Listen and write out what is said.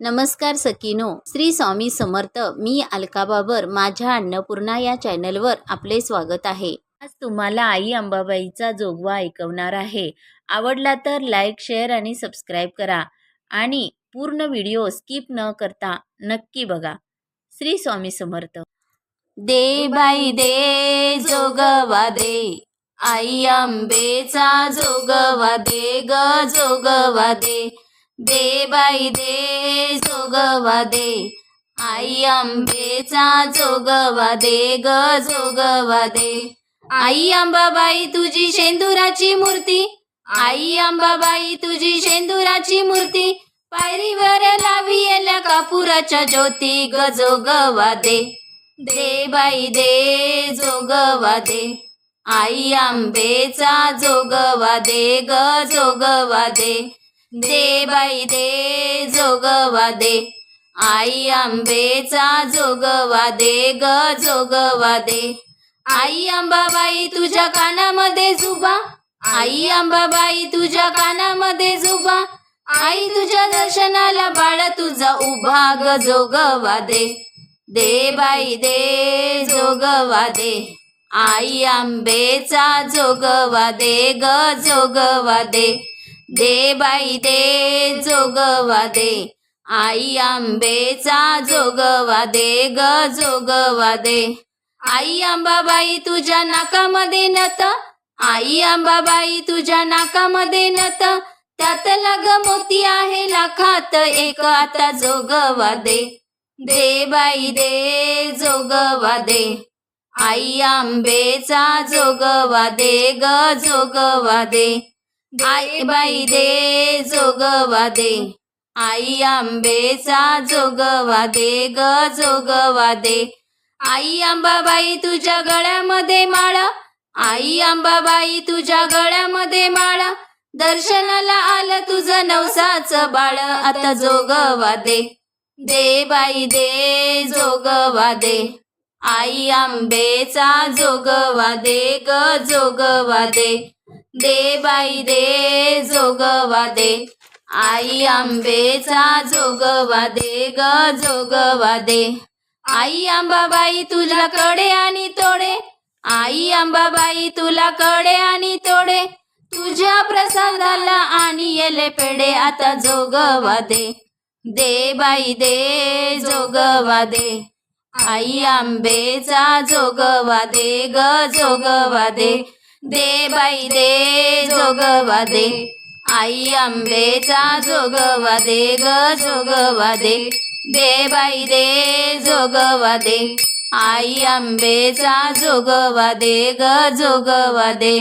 नमस्कार सकीनो श्री स्वामी समर्थ मी अलका बाबर माझ्या अन्नपूर्णा या चॅनलवर आपले स्वागत आहे. आज तुम्हाला आई अंबाबाईचा जोगवा ऐकवणार आहे. आवडला तर लाईक शेअर आणि सबस्क्राईब करा आणि पूर्ण व्हिडिओ स्किप न करता नक्की बघा. श्री स्वामी समर्थ. दे बाई दे जोगवा दे. आई आंबेचा जोगवा दे ग जोगवा दे. दे बाई दे जोगवा दे. आई आंबेचा जोगवा दे ग जोगवा दे. आई अंबाबाई तुझी शेंदुराची मूर्ती. आई अंबाबाई तुझी शेंदुराची मूर्ती. पायरीवर लावी येल्या कापुराच्या ज्योती ग जोगवा दे. दे बाई दे जोगवा दे. आई आंबेचा जोगवा दे ग जोगवा दे. दे बाई दे जोगवा दे. आई आंबेचा जोगवा दे ग जोगवा दे. आई अंबाबाई तुझ्या कानामध्ये जुबा आई अंबाबाई तुझ्या कानामध्ये जुबा आई तुझ्या दर्शनाला बाळ तुझा उभा ग जोगवा दे. दे बाई दे जोगवा दे. आई आंबेचा जोगवा दे ग जोगवा दे. दे बाई दे जोगवा दे. आई आंबेचा जोगवा दे ग जोगवा दे. आई अंबाबाई तुझ्या नाकामध्ये नत. आई अंबाबाई तुझ्या नाकामध्ये नत. त्यात लाग मोती आहे लाखात. एक आता जोगवा दे. दे बाई दे जोगवा दे. आई आंबेचा जोगवा दे ग जोगवा दे. आई बाई दे जोगवा दे. आई आंबेचा जोगवा दे ग जोगवा दे. आई अंबाबाई तुझ्या गळ्यामध्ये माळ. आई आंबाबाई तुझ्या गळ्यामध्ये माळ. दर्शनाला आलं तुझं नवसाचं बाळ. आता जोगवा दे. दे बाई दे जोगवा दे. आई आंबेचा जोगवा दे ग जोगवा दे. दे बाई दे जोगवा दे. आई आंबेचा जोगवा दे ग जोगवा दे. आई अंबाबाई तुला कडे आणि तोडे. आई अंबाबाई तुला कडे आणि तोडे. तुझ्या प्रसादाला आणि येले पेडे आता जोगवा दे. दे बाई दे जोगवा दे. आई आंबेचा जोगवा दे ग जोगवा दे. दे बाई दे जोगवा दे. आई आंबेचा जोगवा दे ग जोगवा दे. दे बाई दे जोगवा दे. आई आंबेचा जोगवा दे ग जोगवा दे.